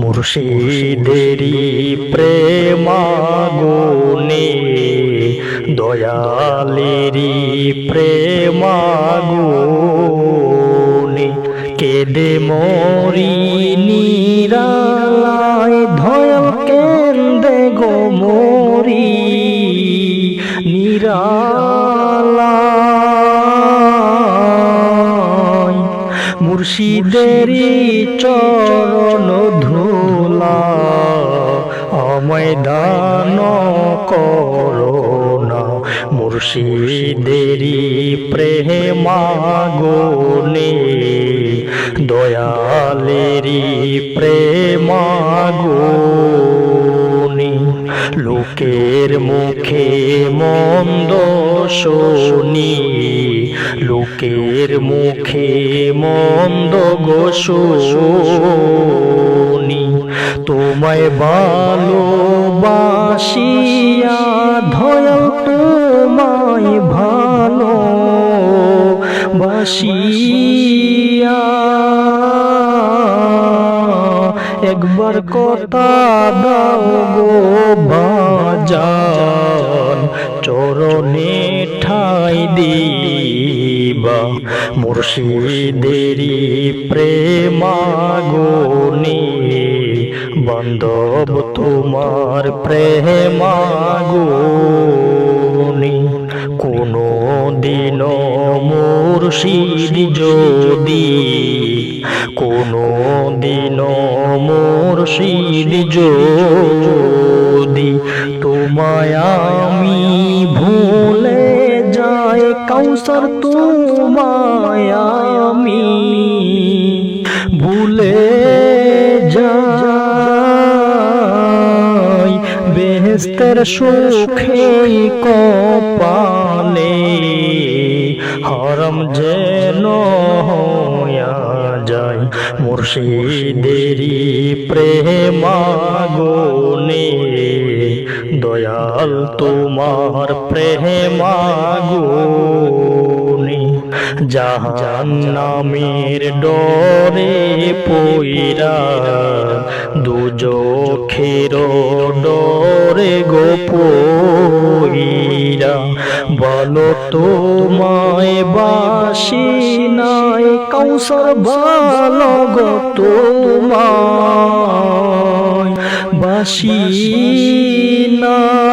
মুর্শিদেরি প্রেমাগুনে দয়ালেরি প্রেমাগুনে কেদে মরি নিরালায় ধয়ল কেন্দে গো মরি নিরালায়। মুর্শিদেরি চরণ ধুলা আমায় দান করোনা মুর্শিদেরি প্রেমাগুনে দয়ালেরি প্রেমাগুনে লোকের মুখে মন্দ শুনি লোকের মুখে মন্দ গোসনি তোমায় ভালোবাসিয়া ধয় তোমায় ভালো বাসিয়া একবার কথা দাও গো বাজান চরণে ঠাই দিবা। মুর্শিদেরি প্রেমাগুনি বান্ধব তোমার প্রেমাগুনি কোনো দিন মুর্শিদ যদি। কোনো দিন মুর্শিদ যদি। তোমায় আমি ভুলে যাই, কাউসার, তোমায় আমি ভুলে বেহেস্তের সুখে কপালে হরম যেন যায়। মুর্শিদেরি প্রেমাগুনে দয়াল তোমার প্রেমাগুনে জাহান ডরে পইরা, দুজখের ডরে গোপইরা বলো তোমায় বাসি নাই কৌশল ভালো গো বাসি নাই।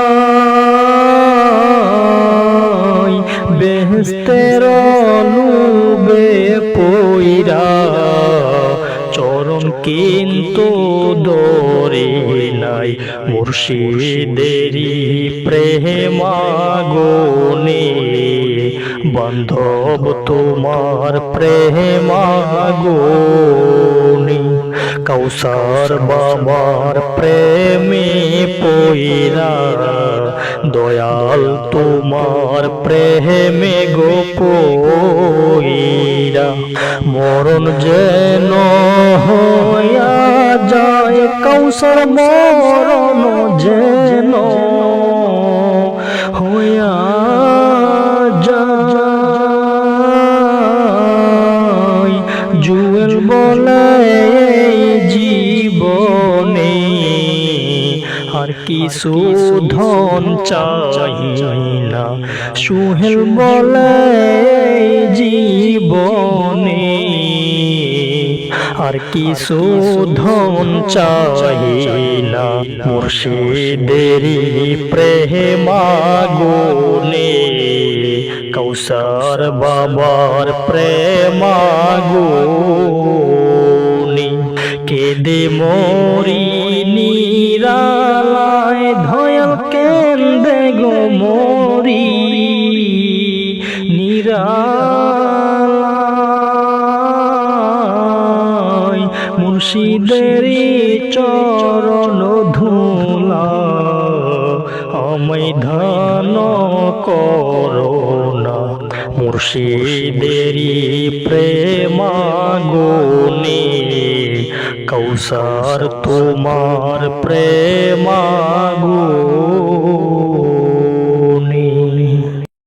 বেহেস্তের লুবে পইরা চরণ কিন্তু দরে নাই। মুর্শিদেরি প্রেমাগুনে বান্ধব তোমার প্রেমাগুনে কৌসার বাবার প্রেমে পইরা, দয়াল তোমার প্রেমে গোপইরা মরণ যেন হইয়া যায়, কৌশল মরণ যেন হইয়া যায়। জুয়েল বলে কিছু ধন চাই না সুহেল বলে, জীবনে আর কিছু ধন চাই না মুর্শিদেরি প্রেমাগুনে কৌসার বাবার প্রেমাগুনি কেদে মরি মুর্শিদেরি চরণ ধুলা আমায় ধান করোনা। মুর্শিদেরি প্রেমাগুনে কৌসার তোমার প্রেমাগুনে